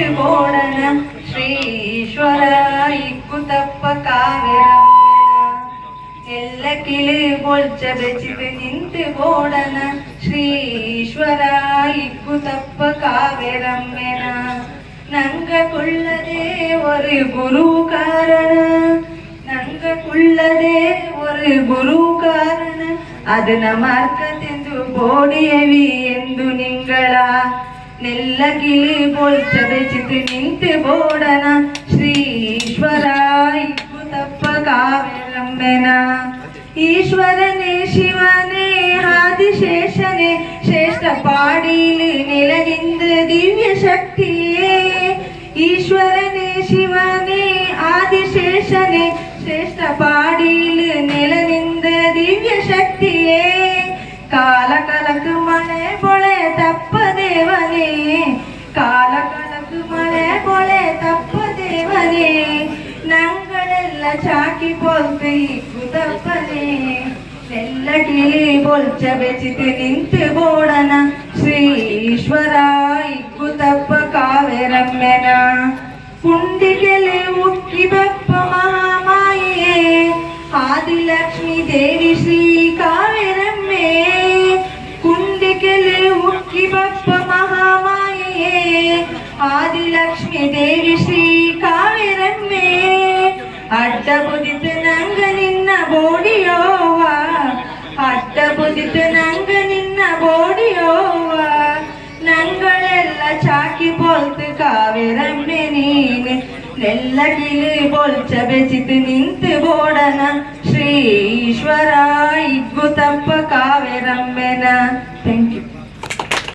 ನಿಂತು ಬೋಡನ ಶ್ರೀ ಈಶ್ವರ ಇಕ್ಕು ತಪ್ಪ ಕಾವ್ಯರಮ್ಯನ ಎಲ್ಲ ಕಿಳಿ ಬೊಲ್ಚ ಬೆಚಿತು ನಿಂತು ಬೋಡನ ಶ್ರೀ ಈಶ್ವರ ಇಕ್ಕು ತಪ್ಪ ಕಾವ್ಯರಮ್ಯನ ನಂಗ ಕುಳ್ಳದೆ ஒரு குரு காரண ನಂಗ ಕುಳ್ಳದೆ ஒரு ಗುರು ಕಾರಣ ಅದನ್ನ ಮಾರ್ಕತೆಂದು ಬೋಡಿಯವಿ ಎಂದು ನಿಂಗಳ ನೆಲ್ಲಗಿಲಿ ಬೊಲ್ಚ ಬೆಚಿತು ನಿಂತು ಬೋಡನ ಶ್ರೀ ಈಶ್ವರ ಇಕ್ಕು ತಪ್ಪ ಕಾವ್ಯರಂಬೆನ ಈಶ್ವರನೇ ಶಿವನೇ ಆದಿಶೇಷನೇ ಶ್ರೇಷ್ಠ ಪಾಡೀಲಿ ನೆಲಗಿಂದ ದಿವ್ಯ ಶಕ್ತಿಯೇ ಈಶ್ವರನೇ ಶಿವನೇ ಆದಿಶೇಷನೇ ಶ್ರೇಷ್ಠ ಪಾಡೀಲು ದೇವನೇ ಕಾಲ ಕಲಕು ಮಳೆ ಬೊಳೆ ತಪ್ಪ ದೇವನೇ ನಂಗಳೆಲ್ಲ ಚಾಕಿ ಪೊಲ್ತು ಇಕ್ಕು ತಪ್ಪನೇ ಎಲ್ಲ ಕಿಳಿ ಬೊಲ್ಚ ಬೆಚಿತು ನಿಂತು ಬೋಡನ ಶ್ರೀ ಈಶ್ವರ ಇಕ್ಕು ತಪ್ಪ ಕಾವ್ಯರಮ್ಯನ ಕುಂಡಿಗೆಲೆ ಉಕ್ಕಿ ಬಪ್ಪ ಮಹಾಮಾಯೆ ಆದಿಲಕ್ಷ್ಮೀ ದೇವಿ ಶ್ರೀ ಕಾವ್ಯರಮ್ಯೆ ಆದಿಲಕ್ಷ್ಮೀ ದೇವಿ ಶ್ರೀ ಕಾವ್ಯರಮ್ಯೆ ಅಡ್ಡ ಬುದಿತು ನಂಗ ನಿನ್ನ ಬೋಡಿಯೋವ ಅಡ್ಡ ಬುದಿತು ನಂಗ ನಿನ್ನ ಬೋಡಿಯೋವ ನಂಗಳೆಲ್ಲ ಚಾಕಿ ಪೊಲ್ತು ಕಾವೇರಮ್ಮೆ ನೀನು ನೆಲ್ಲ ಕಿಲಿ ಬೊಲ್ಚ ಬೆಚಿತು ನಿಂತು ಬೋಡನ ಶ್ರೀ ಈಶ್ವರ ಇಗ್ಗು ತಪ್ಪ ಕಾವೇರಮ್ಮೆನ